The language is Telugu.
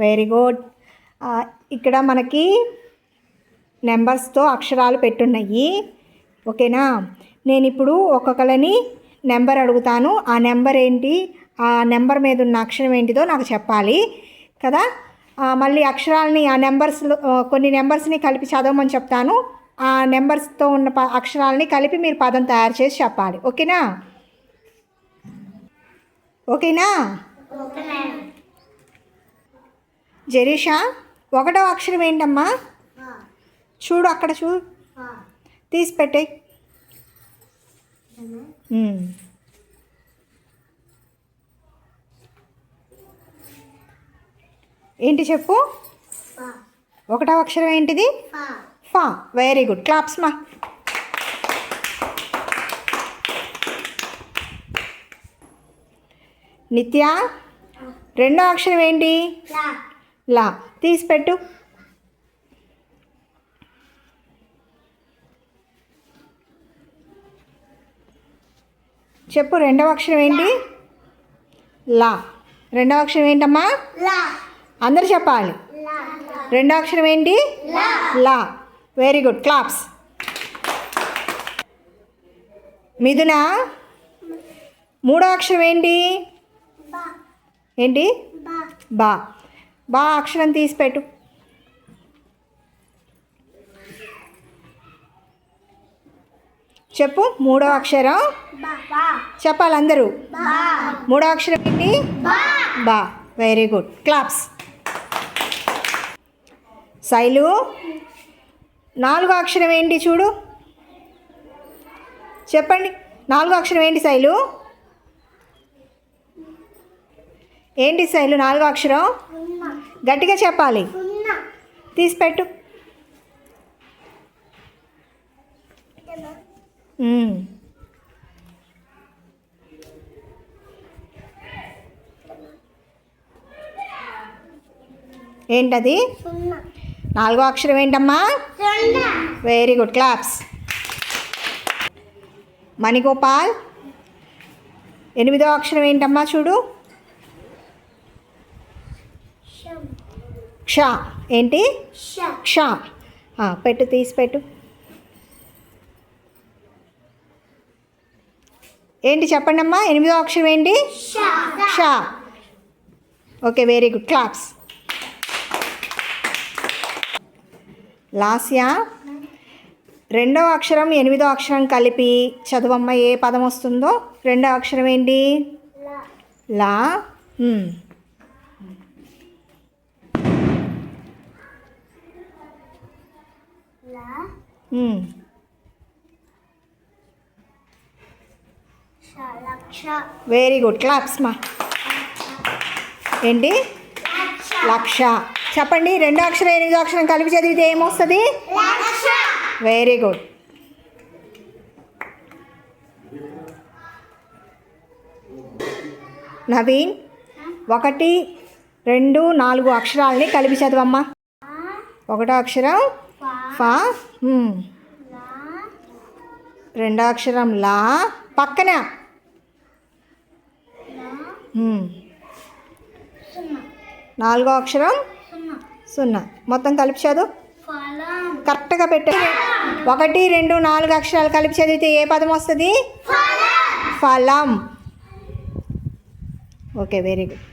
వెరీ గుడ్ ఇక్కడ మనకి నెంబర్స్తో అక్షరాలు పెట్టున్నాయి. ఓకేనా? నేను ఇప్పుడు ఒక్కొక్కరిని నెంబర్ అడుగుతాను. ఆ నెంబర్ ఏంటి? ఆ నెంబర్ మీద ఉన్న అక్షరం ఏంటిదో నాకు చెప్పాలి. కదా? మళ్ళీ అక్షరాలని ఆ నెంబర్స్లో కొన్ని నెంబర్స్ని కలిపి చదవమని చెప్తాను. ఆ నెంబర్స్తో ఉన్న ప అక్షరాలని కలిపి మీరు పదం తయారు చేసి చెప్పాలి. ఓకేనా? ఓకేనా? జరీషా ఒకటో అక్షరం ఏంటమ్మా? చూడు అక్కడ చూడు తీసి పెట్టే ఏంటి చెప్పు? ఒకటో అక్షరం ఏంటిది? ఫా. Very good. క్లాప్స్ మా. నిత్య రెండో అక్షరం ఏంటి? లా. తీసి పెట్టు. చెప్పు రెండవ అక్షరం ఏంటి? లా. రెండవ అక్షరం ఏంటమ్మా? అందరు చెప్పాలి. రెండో అక్షరం ఏంటి? లా. వెరీ గుడ్ క్లాప్స్ మిథున? మూడో అక్షరం ఏంటి? ఏంటి? బా. బా అక్షరం తీసి పెట్టు. చెప్పు మూడో అక్షరం. చెప్పాలి అందరూ. మూడో అక్షరం ఏంటి? బా. వెరీ గుడ్ క్లాప్స్ శైలు నాలుగో అక్షరం ఏంటి చూడు. చెప్పండి నాలుగో అక్షరం ఏంటి శైలు? ఏంటి శైలు నాలుగో అక్షరం? గట్టిగా చెప్పాలి. తీసి పెట్టు మ్మ్. ఏంటది? నాలుగో అక్షరం ఏంటమ్మా? వెరీ గుడ్ క్లాప్స్ మణిగోపాల్ ఎనిమిదో అక్షరం ఏంటమ్మా చూడు. క్ష. ఏంటి? క్ష. పెట్టు తీసి పెట్టు. ఏంటి చెప్పండి అమ్మా ఎనిమిదో అక్షరం ఏంటి? క్ష. Okay very good claps Lasya? రెండవ అక్షరం ఎనిమిదో అక్షరం కలిపి చదువమ్మ ఏ పదం వస్తుందో. రెండో అక్షరం ఏంటి? లా. వెరీ గుడ్ క్లాప్స్ మా ఏంటి? లక్ష. చెప్పండి రెండో అక్షరం ఎనిమిదో అక్షరం కలిపి చదివితే ఏమొస్తుంది? వెరీ గుడ్ నవీన్ ఒకటి రెండు నాలుగు అక్షరాలని కలిపి చదవమ్మా. ఒకటో అక్షరం ఫా. రెండో అక్షరం లా. పక్కన. నాలుగో అక్షరం? సున్నా. మొత్తం కలిపి చదువు. కరెక్ట్గా పెట్టే. ఒకటి రెండు నాలుగు అక్షరాలు కలిపి చదివితే ఏ పదం వస్తుంది? ఫలం. Okay very good.